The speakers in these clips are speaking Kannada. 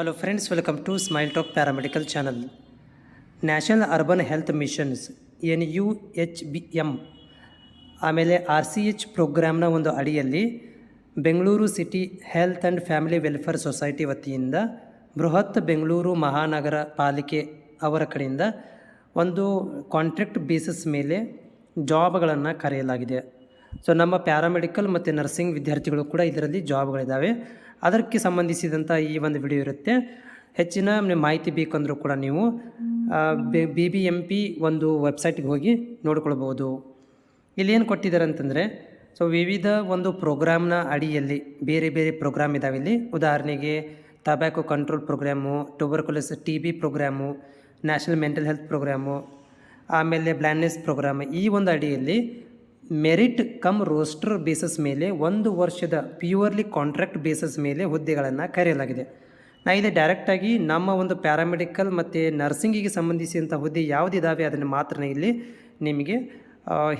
Hello friends welcome to smile talk paramedical channel national urban health missions N U H B M ಆಮೇಲೆ ಆರ್ ಸಿ ಎಚ್ ಪ್ರೋಗ್ರಾಮ್ನ ಒಂದು ಅಡಿಯಲ್ಲಿ Bengaluru city health and family welfare society ವತಿಯಿಂದ ಬೃಹತ್ ಬೆಂಗಳೂರು ಮಹಾನಗರ ಪಾಲಿಕೆ ಅವರ ಕಡೆಯಿಂದ ಒಂದು ಕಾಂಟ್ರಾಕ್ಟ್ ಬೇಸಿಸ್ ಮೇಲೆ ಜಾಬ್ಗಳನ್ನು ಕರೆಯಲಾಗಿದೆ. ಸೊ ನಮ್ಮ ಪ್ಯಾರಾಮೆಡಿಕಲ್ ಮತ್ತು ನರ್ಸಿಂಗ್ ವಿದ್ಯಾರ್ಥಿಗಳು ಕೂಡ ಇದರಲ್ಲಿ ಜಾಬ್ಗಳಿದ್ದಾವೆ ಅದಕ್ಕೆ ಸಂಬಂಧಿಸಿದಂಥ ಈ ಒಂದು ವಿಡಿಯೋ ಇರುತ್ತೆ. ಹೆಚ್ಚಿನ ಮಾಹಿತಿ ಬೇಕಂದರೂ ಕೂಡ ನೀವು ಬಿ ಬಿ ಎಂ ಪಿ ಒಂದು ವೆಬ್ಸೈಟ್ಗೆ ಹೋಗಿ ನೋಡ್ಕೊಳ್ಬೋದು ಇಲ್ಲಿ ಏನು ಕೊಟ್ಟಿದ್ದಾರೆ ಅಂತಂದರೆ ಸೊ ವಿವಿಧ ಒಂದು ಪ್ರೋಗ್ರಾಮ್ನ ಅಡಿಯಲ್ಲಿ ಬೇರೆ ಬೇರೆ ಪ್ರೋಗ್ರಾಮ್ ಇದಾವೆ ಇಲ್ಲಿ. ಉದಾಹರಣೆಗೆ tobacco control programme tuberculosis T B programme national mental health programme ಆಮೇಲೆ ಬ್ಲ್ಯಾಂಡ್ನೆಸ್ ಪ್ರೋಗ್ರಾಮ್ ಈ ಒಂದು ಅಡಿಯಲ್ಲಿ ಮೆರಿಟ್ ಕಮ್ ರೋಸ್ಟರ್ ಬೇಸಸ್ ಮೇಲೆ ಒಂದು ವರ್ಷದ ಪ್ಯೂರ್ಲಿ ಕಾಂಟ್ರಾಕ್ಟ್ ಬೇಸಸ್ ಮೇಲೆ ಹುದ್ದೆಗಳನ್ನು ಕರೆಯಲಾಗಿದೆ. ನಾ ಇಲ್ಲಿ ಡೈರೆಕ್ಟಾಗಿ ನಮ್ಮ ಒಂದು ಪ್ಯಾರಾಮೆಡಿಕಲ್ ಮತ್ತು ನರ್ಸಿಂಗಿಗೆ ಸಂಬಂಧಿಸಿದಂಥ ಹುದ್ದೆ ಯಾವುದಿದ್ದಾವೆ ಅದನ್ನು ಮಾತ್ರ ಇಲ್ಲಿ ನಿಮಗೆ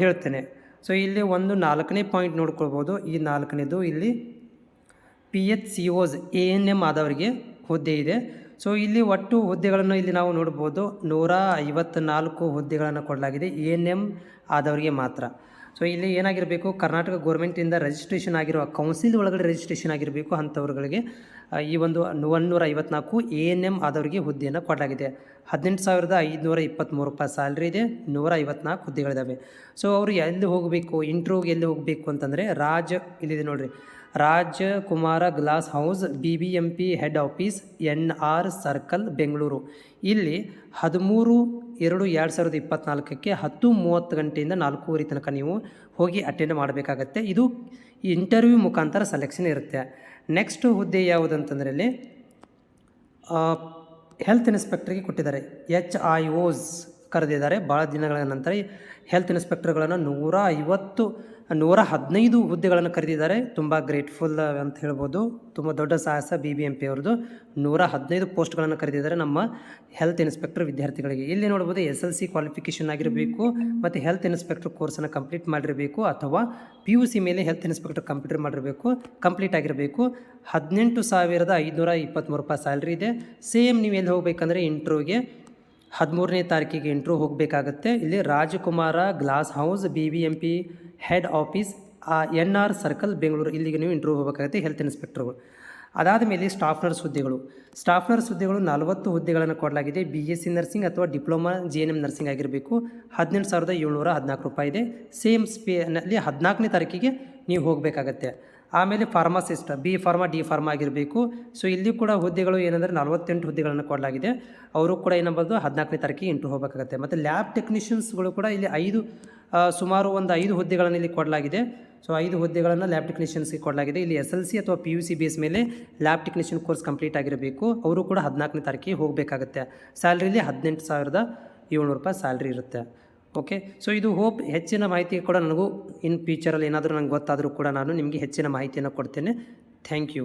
ಹೇಳ್ತೇನೆ. ಸೊ ಇಲ್ಲಿ ಒಂದು ನಾಲ್ಕನೇ ಪಾಯಿಂಟ್ ನೋಡ್ಕೊಳ್ಬೋದು. ಈ ನಾಲ್ಕನೇದು ಇಲ್ಲಿ P H C Os A N M ಆದವರಿಗೆ ಹುದ್ದೆ ಇದೆ. ಸೊ ಇಲ್ಲಿ ಒಟ್ಟು ಹುದ್ದೆಗಳನ್ನು ಇಲ್ಲಿ ನಾವು ನೋಡ್ಬೋದು. ನೂರ ಐವತ್ತ್ನಾಲ್ಕು ಹುದ್ದೆಗಳನ್ನು ಕೊಡಲಾಗಿದೆ ಎ ಎನ್ ಎಂ ಆದವರಿಗೆ ಮಾತ್ರ. ಸೊ ಇಲ್ಲಿ ಏನಾಗಿರಬೇಕು? ಕರ್ನಾಟಕ ಗೌರ್ಮೆಂಟಿಂದ ರಿಜಿಸ್ಟ್ರೇಷನ್ ಆಗಿರುವ ಕೌನ್ಸಿಲ್ ಒಳಗಡೆ ರಿಜಿಸ್ಟ್ರೇಷನ್ ಆಗಿರಬೇಕು ಅಂಥವ್ರುಗಳಿಗೆ ಈ ಒಂದು ಒಂದುನೂರ ಐವತ್ನಾಲ್ಕು ಎನ್ ಎಂ ಆದವರಿಗೆ ಹುದ್ದೆಯನ್ನು ಕೊಡಲಾಗಿದೆ. ಹದಿನೆಂಟು ಸಾವಿರದ ಐದುನೂರ ಇಪ್ಪತ್ತ್ಮೂರು ರೂಪಾಯಿ ಸ್ಯಾಲ್ರಿ ಇದೆ. ನೂರ ಐವತ್ನಾಲ್ಕು ಹುದ್ದೆಗಳಿದ್ದಾವೆ ಸೊ ಅವರು ಎಲ್ಲಿ ಹೋಗಬೇಕು? ಇಂಟ್ರೋಗೆ ಎಲ್ಲಿ ಹೋಗಬೇಕು ಅಂತಂದರೆ ರಾಜ್ ಇಲ್ಲಿದೆ ನೋಡಿರಿ. Rajakumara glass house B B M P head office N R circle Bengaluru. ಇಲ್ಲಿ ಹದಿಮೂರು ಎರಡು ಎರಡು ಸಾವಿರದ ಇಪ್ಪತ್ತ್ನಾಲ್ಕಕ್ಕೆ ಹತ್ತು ಮೂವತ್ತು ಗಂಟೆಯಿಂದ ನಾಲ್ಕೂವರೆ ತನಕ ನೀವು ಹೋಗಿ ಅಟೆಂಡ್ ಮಾಡಬೇಕಾಗತ್ತೆ. ಇದು ಇಂಟರ್ವ್ಯೂ ಮುಖಾಂತರ ಸೆಲೆಕ್ಷನ್ ಇರುತ್ತೆ. ನೆಕ್ಸ್ಟ್ ಹುದ್ದೆ ಯಾವುದಂತಂದರೆ ಇಲ್ಲಿ ಹೆಲ್ತ್ ಇನ್ಸ್ಪೆಕ್ಟ್ರಿಗೆ ಕೊಟ್ಟಿದ್ದಾರೆ. ಎಚ್ ಐ ಓಸ್ ಕರೆದಿದ್ದಾರೆ. ಭಾಳ ದಿನಗಳ ನಂತರ ಹೆಲ್ತ್ ಇನ್ಸ್ಪೆಕ್ಟರ್ಗಳನ್ನು ನೂರ ಐವತ್ತು ನೂರ ಹದಿನೈದು ಹುದ್ದೆಗಳನ್ನು ಕರೆದಿದ್ದಾರೆ. ತುಂಬ ಗ್ರೇಟ್ಫುಲ್ ಅಂತ ಹೇಳ್ಬೋದು. ತುಂಬ ದೊಡ್ಡ ಸಾಹಸ ಬಿ ಬಿ ಎಂ ಪಿ ಅವ್ರದ್ದು. ನೂರ ಹದಿನೈದು ಪೋಸ್ಟ್ಗಳನ್ನು ಕರೆದಿದ್ದಾರೆ ನಮ್ಮ ಹೆಲ್ತ್ ಇನ್ಸ್ಪೆಕ್ಟರ್ ವಿದ್ಯಾರ್ಥಿಗಳಿಗೆ. ಇಲ್ಲಿ ನೋಡ್ಬೋದು ಎಸ್ ಎಲ್ ಸಿ ಕ್ವಾಲಿಫಿಕೇಷನ್ ಆಗಿರಬೇಕು ಮತ್ತು ಹೆಲ್ತ್ ಇನ್ಸ್ಪೆಕ್ಟರ್ ಕೋರ್ಸನ್ನು ಕಂಪ್ಲೀಟ್ ಮಾಡಿರಬೇಕು ಅಥವಾ ಪಿ ಯು ಸಿ ಮೇಲೆ ಹೆಲ್ತ್ ಇನ್ಸ್ಪೆಕ್ಟರ್ ಕಂಪ್ಯೂಟರ್ ಮಾಡಿರಬೇಕು ಕಂಪ್ಲೀಟ್ ಆಗಿರಬೇಕು. ಹದಿನೆಂಟು ಸಾವಿರದ ಐದುನೂರ ಇಪ್ಪತ್ತ್ಮೂರು ರೂಪಾಯಿ ಸ್ಯಾಲ್ರಿ ಇದೆ. ಸೇಮ್ ನೀವು ಎಲ್ಲಿ ಹೋಗಬೇಕಂದ್ರೆ ಇಂಟ್ರ್ಯೂಗೆ ಹದಿಮೂರನೇ ತಾರೀಕಿಗೆ ಇಂಟ್ರೂ ಹೋಗಬೇಕಾಗತ್ತೆ. ಇಲ್ಲಿ Rajakumara, glass house B B M P head office ಆ ಎನ್ ಆರ್ ಸರ್ಕಲ್ ಬೆಂಗಳೂರು. ಇಲ್ಲಿಗೆ ನೀವು ಇಂಟ್ರೂ ಹೋಗಬೇಕಾಗುತ್ತೆ ಹೆಲ್ತ್ ಇನ್ಸ್ಪೆಕ್ಟ್ರು ಅದಾದ ಮೇಲೆ ಸ್ಟಾಫ್ ನರ್ಸ್ ಹುದ್ದೆಗಳು. ಸ್ಟಾಫ್ ನರ್ಸ್ ಹುದ್ದೆಗಳು ನಲವತ್ತು ಹುದ್ದೆಗಳನ್ನು ಕೊಡಲಾಗಿದೆ. ಬಿ ಎಸ್ ಸಿ ನರ್ಸಿಂಗ್ ಅಥವಾ diploma G N M nursing ಆಗಿರಬೇಕು. ಹದಿನೆಂಟು ಸಾವಿರದ ಏಳ್ನೂರ ಹದಿನಾಲ್ಕು ರೂಪಾಯಿ ಇದೆ. ಸೇಮ್ ಸ್ಪೇನಲ್ಲಿ ಹದಿನಾಲ್ಕನೇ ತಾರೀಕಿಗೆ ನೀವು ಹೋಗಬೇಕಾಗತ್ತೆ. ಆಮೇಲೆ pharmacist, B pharma, D pharma ಆಗಿರಬೇಕು. ಸೊ ಇಲ್ಲಿ ಕೂಡ ಹುದ್ದೆಗಳು ಏನಂದರೆ ನಲವತ್ತೆಂಟು ಹುದ್ದೆಗಳನ್ನು ಕೊಡಲಾಗಿದೆ. ಅವರು ಕೂಡ ಏನಂಬೋದು ಹದಿನಾಲ್ಕನೇ ತಾರೀಕಿಗೆ ಇಂಟು ಹೋಗಬೇಕಾಗತ್ತೆ. ಮತ್ತು ಲ್ಯಾಬ್ ಟೆಕ್ನಿಷಿಯನ್ಸ್ಗಳು ಕೂಡ ಇಲ್ಲಿ ಐದು ಸುಮಾರು ಒಂದು ಐದು ಹುದ್ದೆಗಳನ್ನು ಇಲ್ಲಿ ಕೊಡಲಾಗಿದೆ. ಸೊ ಐದು ಹುದ್ದೆಗಳನ್ನು ಲ್ಯಾಬ್ ಟೆಕ್ನಿಷಿಯನ್ಸ್ಗೆ ಕೊಡಲಾಗಿದೆ. ಇಲ್ಲಿ ಎಸ್ ಎಲ್ ಸಿ ಅಥವಾ ಪಿ ಯು ಸಿ ಬೇಸ್ ಮೇಲೆ ಲ್ಯಾಬ್ ಟೆಕ್ನಿಷಿಯನ್ ಕೋರ್ಸ್ ಕಂಪ್ಲೀಟ್ ಆಗಿರಬೇಕು. ಅವರು ಕೂಡ ಹದಿನಾಲ್ಕನೇ ತಾರೀಕಿಗೆ ಹೋಗಬೇಕಾಗತ್ತೆ. ಸ್ಯಾಲ್ರಿಲಿ ಹದಿನೆಂಟು ಸಾವಿರದ ಏಳ್ನೂರು ರೂಪಾಯಿ ಸ್ಯಾಲ್ರಿ ಇರುತ್ತೆ. ಓಕೆ ಸೊ ಇದು ಹೋಪ್ ಹೆಚ್ಚಿನ ಮಾಹಿತಿ ಕೂಡ ನನಗೂ ಇನ್ ಫ್ಯೂಚರಲ್ಲಿ ಏನಾದರೂ ನಂಗೆ ಗೊತ್ತಾದರೂ ಕೂಡ ನಾನು ನಿಮಗೆ ಹೆಚ್ಚಿನ ಮಾಹಿತಿಯನ್ನು ಕೊಡ್ತೇನೆ. Thank you